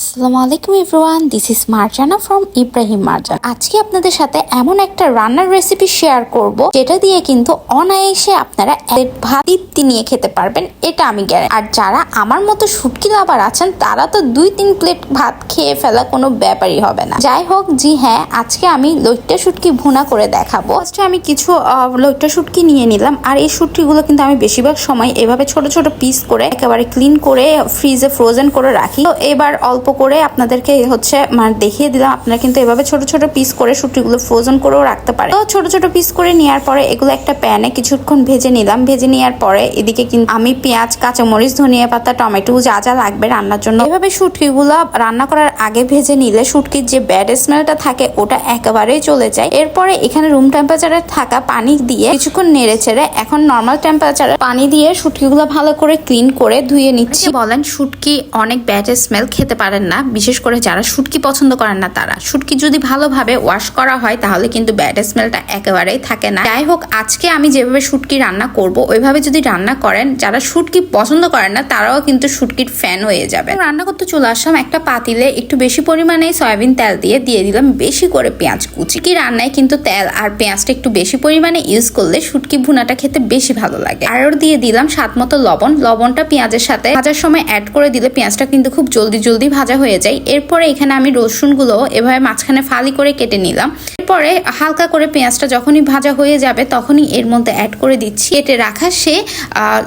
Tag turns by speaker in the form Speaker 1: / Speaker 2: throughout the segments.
Speaker 1: আসসালামু আলাইকুম this is Marjana from Ibrahim Marjan আজকে আপনাদের সাথে এমন একটা রান্নার রেসিপি শেয়ার করব, যেটা দিয়ে কিন্তু অনায়াসে আপনারা এক ভাত তৃপ্তি নিয়ে খেতে পারবেন, এটা আমি গ্যারেন্টি আর যারা আমার মতো শুটকি লাভার আছেন, তারা তো দুই তিন প্লেট ভাত খেয়ে ফেলা কোনো ব্যাপারই হবে না। যাই হোক, জি হ্যাঁ আজকে আমি লইট্টা শুটকি ভুনা করে দেখাবো। ফার্স্টে আমি কিছু লইট্টা শুটকি নিয়ে নিলাম, আর এই শুটকিগুলো কিন্তু আমি বেশিরভাগ সময় এভাবে ছোট ছোট পিস করে একেবারে ক্লিন করে ফ্রিজে ফ্রোজেন করে রাখি। তো এবার অল্প করে আপনাদেরকে হচ্ছে মানে দেখিয়ে দিলাম, আপনারা কিন্তু এভাবে ছোট ছোট পিস করে শুটকিগুলো ফ্রোজন করেও রাখতে পারে তো ছোট ছোট পিস করে নেওয়ার পরে এগুলো একটা প্যানে কিছুক্ষণ ভেজে নিলাম। ভেজে নেওয়ার পরে এদিকে কিন্তু আমি পেঁয়াজ, কাঁচামরিচ, ধনিয়া পাতা, টমেটো যা যা লাগবে রান্নার জন্য। এভাবে শুটকিগুলো রান্না করার আগে ভেজে নিলে শুটকির যে ব্যাড স্মেলটা থাকে, ওটা একেবারেই চলে যায়। এরপরে এখানে রুম টেম্পারেচারে থাকা পানি দিয়ে কিছুক্ষণ নেড়ে ছেড়ে এখন নর্মাল টেম্পারেচারে পানি দিয়ে শুটকিগুলো ভালো করে ক্লিন করে ধুয়ে নিচ্ছি। বলেন শুটকি অনেক ব্যাড স্মেল খেতে পারেন না, বিশেষ করে যারা শুটকি পছন্দ করেন না তারা। শুটকি যদি ভালোভাবে ওয়াশ করা হয়, তাহলে কিন্তু ব্যাড স্মেলটা একেবারেই থাকে না। যাই হোক, আজকে আমি যেভাবে শুটকি রান্না করব, ওইভাবে যদি রান্না করেন, যারা শুটকি পছন্দ করেন না, তারাও কিন্তু শুটকির ফ্যান হয়ে যাবে রান্না করতে চলে আসলাম একটা পাতিলে, একটু বেশি পরিমাণে সয়াবিন তেল দিয়ে দিয়ে দিলাম বেশি করে পেঁয়াজ কুচি। কি রান্নায় কিন্তু তেল আর পেঁয়াজটা একটু বেশি পরিমাণে ইউজ করলে শুটকি ভুনাটা খেতে বেশি ভালো লাগে। আর দিয়ে দিলাম স্বাদ মতো লবণ। লবণটা পেঁয়াজের সাথে ভাজার সময় অ্যাড করে দিলে পেঁয়াজটা কিন্তু খুব জলদি জলদি ভাজা হয়ে যায়। এরপরে এখানে আমি রসুনগুলো এভাবে মাঝখানে ফালি করে কেটে নিলাম। এরপরে হালকা করে পেঁয়াজটা যখনই ভাজা হয়ে যাবে তখনই এর মধ্যে অ্যাড করে দিচ্ছি। কেটে রাখা সে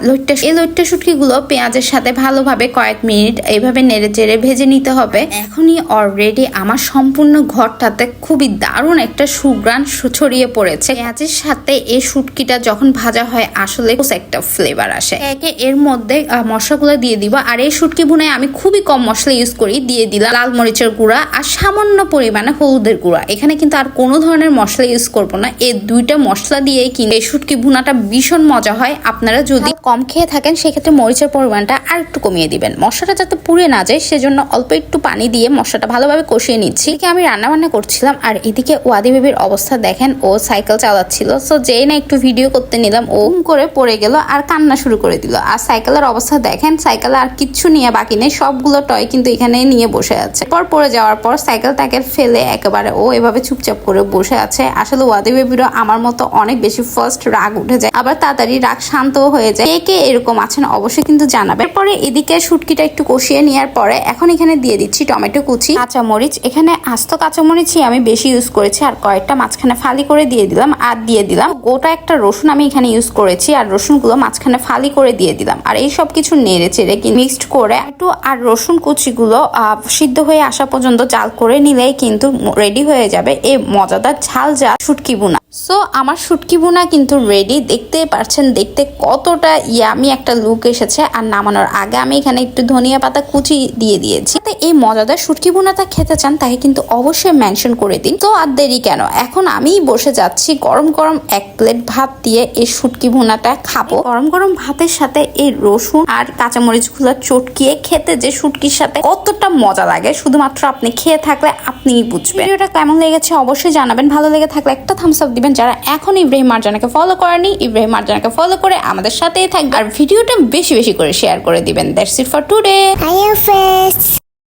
Speaker 1: লইট্টা এই লইট্টা শুটকিগুলো পেঁয়াজের সাথে ভালোভাবে কয়েক মিনিট এইভাবে নেড়ে চেড়ে ভেজে নিতে হবে। এখনই অলরেডি আমার সম্পূর্ণ ঘরটাতে খুবই দারুণ একটা সুগ্রান ছড়িয়ে পড়েছে। পেঁয়াজের সাথে এই শুটকিটা যখন ভাজা হয় আসলে একটা ফ্লেভার আসে। একে এর মধ্যে মশলাগুলো দিয়ে দিব। আর এই শুটকি ভুনায় আমি খুবই কম মশলা ইউজ করি দিয়ে দিলাম লাল মরিচের গুঁড়া আর সামান্য পরিমাণে হলুদের গুঁড়া। এখানে কিন্তু আর কোনো ধরনের মশলা ইউজ করব না। এই দুইটা মশলা দিয়ে কিন্তু এই শুটকি ভুনাটা ভীষণ মজা হয়। আপনারা যদি কম খেয়ে থাকেন, সেক্ষেত্রে মরিচের পরিমাণটা আর একটু কমিয়ে দিবেন। মশলাটা যাতে পুড়ে না যায়, সেজন্য অল্প একটু পানি দিয়ে মশলাটা ভালোভাবে কষিয়ে নিচ্ছি। আমি রান্না বান্না করছিলাম, আর এদিকে ওয়াদি বেবির অবস্থা দেখেন, ও সাইকেল চালাচ্ছিল। সো যেই না একটু ভিডিও করতে নিলাম, ও করে পড়ে গেল আর কান্না শুরু করে দিল। আর সাইকেলের অবস্থা দেখেন, সাইকেলে আর কিচ্ছু নিয়ে বাকি নেই, সবগুলো টয় কিন্তু এখানে নিয়ে বসে আছে। পর পড়ে যাওয়ার পর সাইকেলটাকে ফেলে একেবারে ও এভাবে চুপচাপ করে বসে আছে। আসলে ওয়াদি আমার মতো অনেক বেশি ফার্স্ট রাগ উঠে যায়। আবার তাড়াতাড়ি রাগ শান্ত হয়ে যায়। কে কে এরকম আছেন অবশ্যই কিন্তু জানাবে। এরপরে এদিকে শুটকিটা একটু কষিয়ে নেওয়ার পরে এখন এখানে দিয়ে দিচ্ছি টমেটো কুচি। কাঁচামরিচ। এখানে আস্ত কাঁচামরিচই আমি বেশি ইউজ করেছি আর কয়েকটা মাঝখানে ফালি করে দিয়ে দিলাম আর দিয়ে দিলাম। গোটা একটা রসুন আমি এখানে ইউজ করেছি আর রসুনগুলো মাঝখানে ফালি করে দিয়ে দিলাম। আর এই সব কিছু নেড়ে চেড়ে মিক্সড করে একটু আর রসুন কুচিগুলো সিদ্ধ হয়ে আসা পর্যন্ত জাল করে নিলেই কিন্তু রেডি হয়ে যাবে এই মজাদার ঝাল ঝাল শুটকি বুনা সো আমার শুটকি বুনা কিন্তু রেডি দেখতে পারছেন, দেখতে কতটা ইয়ামি একটা লুক এসেছে। আর নামানোর আগে আমি এখানে একটু ধনিয়া পাতা কুচি দিয়ে দিয়েছি। তো এই মজাদার শুটকি বুনাটা খেতে চান তাকে কিন্তু অবশ্যই মেনশন করে দিন। তো আর দেরি কেন? এখন আমি বসে যাচ্ছি গরম গরম এক প্লেট ভাত দিয়ে এই শুটকি ভুনাটা খাব। গরম গরম ভাতের সাথে এই রসুন আর কাঁচামরিচগুলো চটকিয়ে খেতে যে শুটকির সাথে কতটা মজা লাগে। শুধুমাত্র আপনি খেয়ে থাকলে আপনিই বুঝবেন। ভিডিওটা কেমন লেগেছে অবশ্যই জানাবেন। ভালো লেগে থাকলে একটা থামস আপ দিবেন। যারা এখন ইব্রাহিম মার্জানাকে ফলো করেনি, ইব্রাহিম মার্জানাকে ফলো করে আমাদের সাথেই থাকবে আর ভিডিওটা বেশি বেশি করে শেয়ার করে দিবেন। That's it for today
Speaker 2: I